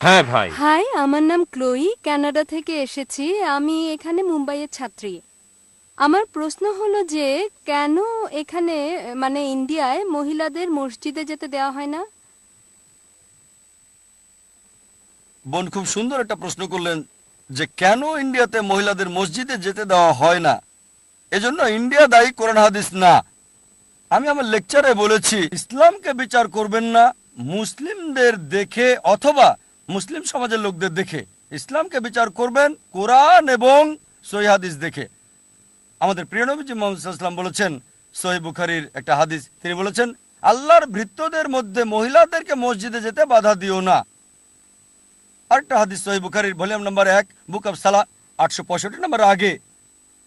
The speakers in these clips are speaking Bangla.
হ্যাঁ ভাই। হাই আমার নাম ক্লোই কানাডা থেকে এসেছি। আমি এখানে মুম্বাইয়ের ছাত্রী। আমার প্রশ্ন হলো যে কেন এখানে মানে ইন্ডিয়ায় মহিলাদের মসজিদে যেতে দেওয়া হয় না? বোন খুব সুন্দর একটা প্রশ্ন করলেন যে কেন ইন্ডিয়াতে মহিলাদের মসজিদে যেতে দেওয়া হয় না? এজন্য ইন্ডিয়া দায়ী কোরআন হাদিস না। আমি আমার লেকচারে বলেছি ইসলামকে বিচার করবেন না মুসলিমদের দেখে অথবা মুসলিম সমাজের লোকদের দেখে ইসলামকে বিচার করবেন কোরআন এবং সহি হাদিস দেখে। আমাদের প্রিয় নবীজি মোহাম্মদ বলেছেন, সহি বুখারির একটা হাদিস, তিনি বলেছেন, আল্লাহর ভৃত্যদের মধ্যে মহিলাদেরকে মসজিদে যেতে বাধা দিও না। আরেকটা হাদিস সহি বুখারির, ভলিউম নাম্বার এক, বুক অফ সালা আটশো পঁয়ষট্টি নম্বর আগে।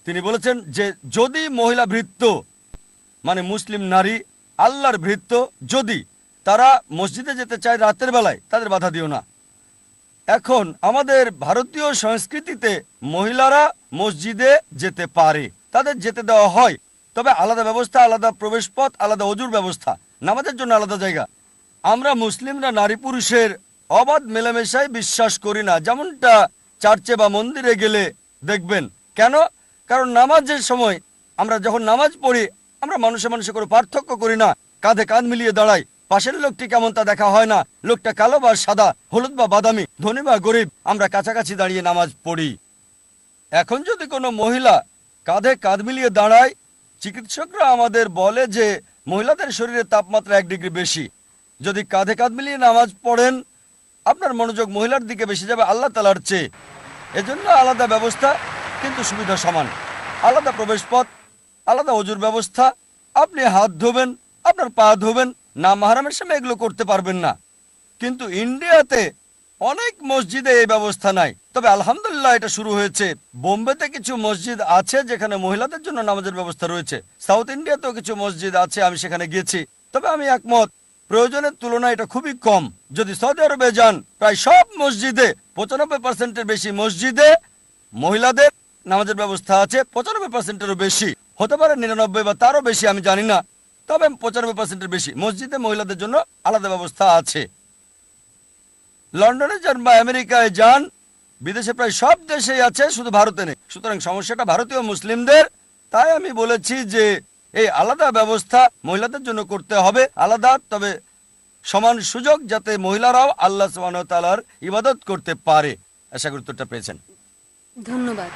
তিনি বলেছেন যে, যদি মহিলা ভৃত্য মানে মুসলিম নারী, আল্লাহর ভৃত্য যদি তারা মসজিদে যেতে চায় রাতের বেলায়, তাদের বাধা দিও না। এখন আমাদের ভারতীয় সংস্কৃতিতে মহিলারা মসজিদে যেতে পারে, তাদের যেতে দেওয়া হয়। তবে আলাদা ব্যবস্থা, আলাদা প্রবেশ পথ আলাদা অজুর ব্যবস্থা, নামাজের জন্য আলাদা জায়গা। আমরা মুসলিমরা নারী পুরুষের অবাধ মেলামেশায় বিশ্বাস করি না। যেমনটা চার্চে বা মন্দিরে গেলে দেখবেন। কেন? কারণ নামাজের সময় আমরা যখন নামাজ পড়ি, আমরা মানুষে মানুষে কোনো পার্থক্য করি না। কাঁধে কাঁধ মিলিয়ে দাঁড়াই। পাশের লোকটি কেমন তা দেখা হয় না। লোকটা কালো বা সাদা, হলুদ বা বাদামি, ধনী বা গরিব। আমরা কাছাকাছি দাঁড়িয়ে নামাজ পড়ি। এখন যদি কোনো মহিলা কাঁধে কাঁধ মিলিয়ে দাঁড়ায়, চিকিৎসকরা আমাদের বলে যে মহিলাদের শরীরে তাপমাত্রা এক ডিগ্রি বেশি। যদি কাঁধে কাঁধ মিলিয়ে নামাজ পড়েন, আপনার মনোযোগ মহিলার দিকে বেশি যাবে আল্লাহ তালার চেয়ে। এজন্য আলাদা ব্যবস্থা, কিন্তু সুবিধা সমান। আলাদা প্রবেশপথ, আলাদা অজুর ব্যবস্থা। আপনি হাত ধোবেন, আপনার পা ধোবেন না মাহারামের সামনে এগুলো করতে পারবেন না। কিন্তু ইন্ডিয়াতে অনেক মসজিদে এই ব্যবস্থা নাই। তবে আলহামদুলিল্লাহ এটা শুরু হয়েছে। বোম্বেতে কিছু মসজিদ আছে যেখানে মহিলাদের জন্য নামাজের ব্যবস্থা রয়েছে। সাউথ ইন্ডিয়াতেও কিছু মসজিদ আছে, আমি সেখানে গিয়েছি। তবে আমি একমত, প্রয়োজনের তুলনায় এটা খুবই কম। যদি সৌদি আরবে যান, প্রায় সব মসজিদে পঁচানব্বই পার্সেন্টের বেশি মসজিদে মহিলাদের নামাজের ব্যবস্থা আছে। পঁচানব্বই পার্সেন্টেরও বেশি। হতে পারে নিরানব্বই বা তারও বেশি, আমি জানি না। তবে পঁচানব্বই পার্সেন্টের বেশি। মসজিদে মহিলাদের জন্য আলাদা ব্যবস্থা আছে। লন্ডনে যান বা আমেরিকায় যান, বিদেশে প্রায় সব দেশেই আছে, শুধু ভারতে নেই। সুতরাং সমস্যাটা ভারতীয় মুসলিমদের। তাই আমি বলেছি যে এই আলাদা ব্যবস্থা মহিলাদের জন্য করতে হবে আলাদা, তবে সমান সুযোগ যাতে মহিলারাও আল্লাহ ওয়া ইবাদত করতে পারে। আশা গুরুত্বটা পেয়েছেন। ধন্যবাদ।